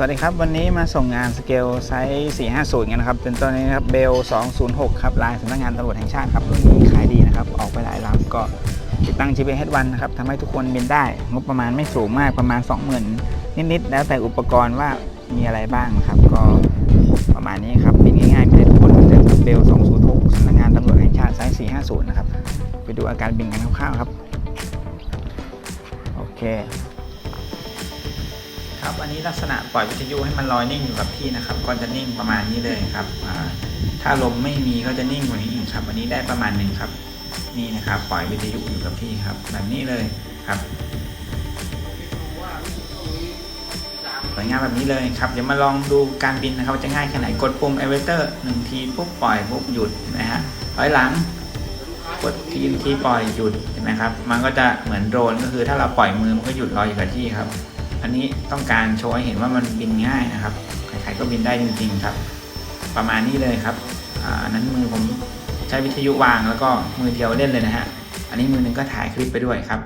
สวัสดีครับ วันนี้มาส่งงานสเกลไซส์ 450 กันนะครับ เป็นตัวนี้นะครับเบล 206 ครับ ลายสำนักงานตำรวจแห่งชาติครับรุ่นนี้ขายดีนะครับ ออกไปหลายลำก็ติดตั้ง GPS 1นนะครับทำให้ทุกคนบินได้ งบประมาณไม่สูงมากประมาณ 20,000 นิด ๆ แล้วแต่อุปกรณ์ว่ามีอะไรบ้างครับ ก็ประมาณนี้ครับบินง่ายๆไม่ได้ทุกคนเหมือนเดิมครับเบล 206สำนักงานตำรวจแห่งชาติไซส์ 450 นะครับ ไปดูอาการบินกันคร่าวๆครับ โอเค ครับ อันนี้ลักษณะปล่อยวิทยุให้มันลอยนิ่งอยู่กับที่นะครับ ก็จะนิ่งประมาณนี้เลยครับถ้าลมไม่มีก็จะนิ่งกว่านี้อีกครับ อันนี้ได้ประมาณหนึ่งครับ นี่นะครับ ปล่อยวิทยุอยู่กับที่ครับ แบบนี้เลยครับสวยงามแบบนี้เลยครับ เดี๋ยวมาลองดูการบินนะครับจะง่ายแค่ไหน กดปุ่ม elevator หนึ่งทีปุ๊บปล่อยปุ๊บหยุดนะฮะถอยหลังกดทีทีปล่อยหยุดเห็นไหมครับ มันก็จะเหมือนโดรนก็คือถ้าเราปล่อยมือมันก็หยุดลอยอยู่กับที่ครับ อันนี้ต้องการโชว์ให้เห็นว่ามันบินง่ายนะครับ ใครๆก็บินได้จริงๆครับ ประมาณนี้เลยครับอันนั้นมือผมใช้วิทยุวางแล้วก็มือเดียวเล่นเลยนะฮะ อันนี้มือหนึงก็ถ่ายคลิปไปด้วยครับ